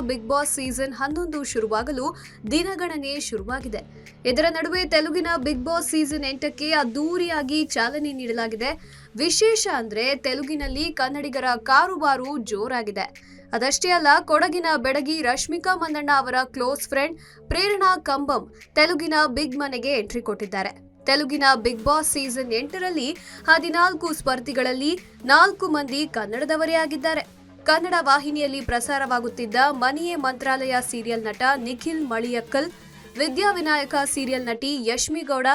Big boss season ಹನ್ನೊಂದು ಶುರುವಾಗಲು ದಿನಗಣನೆ ಶುರುವಾಗಿದೆ. ಇದರ ನಡುವೆ ತೆಲುಗಿನ ಬಿಗ್ ಬಾಸ್ ಸೀಸನ್ ಎಂಟಕ್ಕೆ ಅದ್ದೂರಿಯಾಗಿ ಚಾಲನೆ ನೀಡಲಾಗಿದೆ. ವಿಶೇಷ ಅಂದ್ರೆ ತೆಲುಗಿನಲ್ಲಿ ಕನ್ನಡಿಗರ ಕಾರುಬಾರು ಜೋರಾಗಿದೆ. ಅದಷ್ಟೇ ಅಲ್ಲ, ಕೊಡಗಿನ ಬೆಡಗಿ ರಶ್ಮಿಕಾ ಮಂದಣ್ಣ ಅವರ ಕ್ಲೋಸ್ ಫ್ರೆಂಡ್ ಪ್ರೇರಣಾ ಕಂಬಂ ತೆಲುಗಿನ ಬಿಗ್ ಮನೆಗೆ ಎಂಟ್ರಿ ಕೊಟ್ಟಿದ್ದಾರೆ. ತೆಲುಗಿನ ಬಿಗ್ ಬಾಸ್ ಸೀಸನ್ ಎಂಟರಲ್ಲಿ ಹದಿನಾಲ್ಕು ಸ್ಪರ್ಧಿಗಳಲ್ಲಿ ನಾಲ್ಕು ಮಂದಿ ಕನ್ನಡದವರೇ ಆಗಿದ್ದಾರೆ. ಕನ್ನಡ ವಾಹಿನಿಯಲ್ಲಿ ಪ್ರಸಾರವಾಗುತ್ತಿದ್ದ ಮನೆಯೇ ಮಂತ್ರಾಲಯ ಸೀರಿಯಲ್ ನಟ ನಿಖಿಲ್ ಮಳಿಯಕ್ಕಲ್ ವಿದ್ಯಾವಿನಾಯಕ ಸೀರಿಯಲ್ ನಟಿ ಯಶ್ಮಿ ಗೌಡ,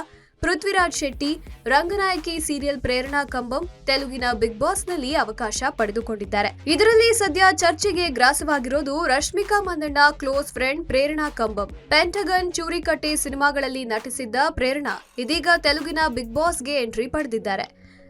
ಪೃಥ್ವಿರಾಜ್ ಶೆಟ್ಟಿ, ರಂಗನಾಯಕಿ ಸೀರಿಯಲ್ ಪ್ರೇರಣಾ ಕಂಬಂ ತೆಲುಗಿನ ಬಿಗ್ ಬಾಸ್ನಲ್ಲಿ ಅವಕಾಶ ಪಡೆದುಕೊಂಡಿದ್ದಾರೆ. ಇದರಲ್ಲಿ ಸದ್ಯ ಚರ್ಚೆಗೆ ಗ್ರಾಸವಾಗಿರೋದು Rashmika Mandanna close friend Prerana Kambam. Pentagon Choorikatte ಸಿನಿಮಾಗಳಲ್ಲಿ ನಟಿಸಿದ್ದ ಪ್ರೇರಣಾ ಇದೀಗ ತೆಲುಗಿನ ಬಿಗ್ ಬಾಸ್ಗೆ ಎಂಟ್ರಿ ಪಡೆದಿದ್ದಾರೆ.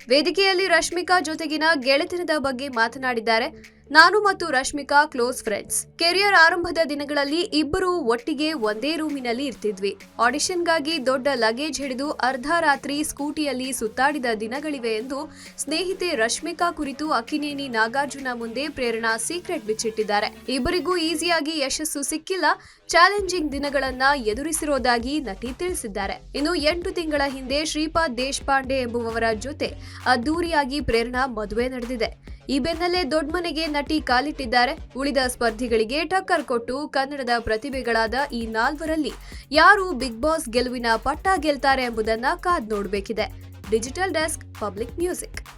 ವೇದಿಕೆಯಲ್ಲಿ ರಶ್ಮಿಕಾ ಜೊತೆಗಿನ ಗೆಳೆತನದ ಬಗ್ಗೆ ಮಾತನಾಡಿದ್ದಾರೆ. ನಾನು ಮತ್ತು ರಶ್ಮಿಕಾ ಕ್ಲೋಸ್ ಫ್ರೆಂಡ್ಸ್. ಕೆರಿಯರ್ ಆರಂಭದ ದಿನಗಳಲ್ಲಿ ಇಬ್ಬರು ಒಟ್ಟಿಗೆ ಒಂದೇ ರೂಮಿನಲ್ಲಿ ಇರ್ತಿದ್ವಿ. ಆಡಿಷನ್ಗಾಗಿ ದೊಡ್ಡ ಲಗೇಜ್ ಹಿಡಿದು ಅರ್ಧ ರಾತ್ರಿ ಸ್ಕೂಟಿಯಲ್ಲಿ ಸುತ್ತಾಡಿದ ದಿನಗಳಿವೆ ಎಂದು ಸ್ನೇಹಿತೆ ರಶ್ಮಿಕಾ ಕುರಿತು ಅಕ್ಕಿನೇನಿ ನಾಗಾರ್ಜುನ ಮುಂದೆ ಪ್ರೇರಣಾ ಸೀಕ್ರೆಟ್ ಬಿಚ್ಚಿಟ್ಟಿದ್ದಾರೆ. ಇಬ್ಬರಿಗೂ ಈಸಿಯಾಗಿ ಯಶಸ್ಸು ಸಿಕ್ಕಿಲ್ಲ. ಚಾಲೆಂಜಿಂಗ್ ದಿನಗಳನ್ನ ಎದುರಿಸಿರೋದಾಗಿ ನಟಿ ತಿಳಿಸಿದ್ದಾರೆ. ಇನ್ನು ಎಂಟು ತಿಂಗಳ ಹಿಂದೆ ಶ್ರೀಪಾದ್ ದೇಶಪಾಂಡೆ ಎಂಬುವವರ ಜೊತೆ ಅದ್ದೂರಿಯಾಗಿ ಪ್ರೇರಣಾ ಮದುವೆ ನಡೆದಿದೆ. ಈ ಬೆನ್ನಲ್ಲೇ ದೊಡ್ಡ ಮನೆಗೆ ನಟಿ ಕಾಲಿಟ್ಟಿದ್ದಾರೆ. ಉಳಿದ ಸ್ಪರ್ಧಿಗಳಿಗೆ ಟಕ್ಕರ್ ಕೊಟ್ಟು ಕನ್ನಡದ ಪ್ರತಿಭೆಗಳಾದ ಈ ನಾಲ್ವರಲ್ಲಿ ಯಾರು ಬಿಗ್ ಬಾಸ್ ಗೆಲುವಿನ ಪಟ್ಟ ಗೆಲ್ತಾರೆ ಎಂಬುದನ್ನ ಕಾದ್ ನೋಡಬೇಕಿದೆ. Digital desk public music.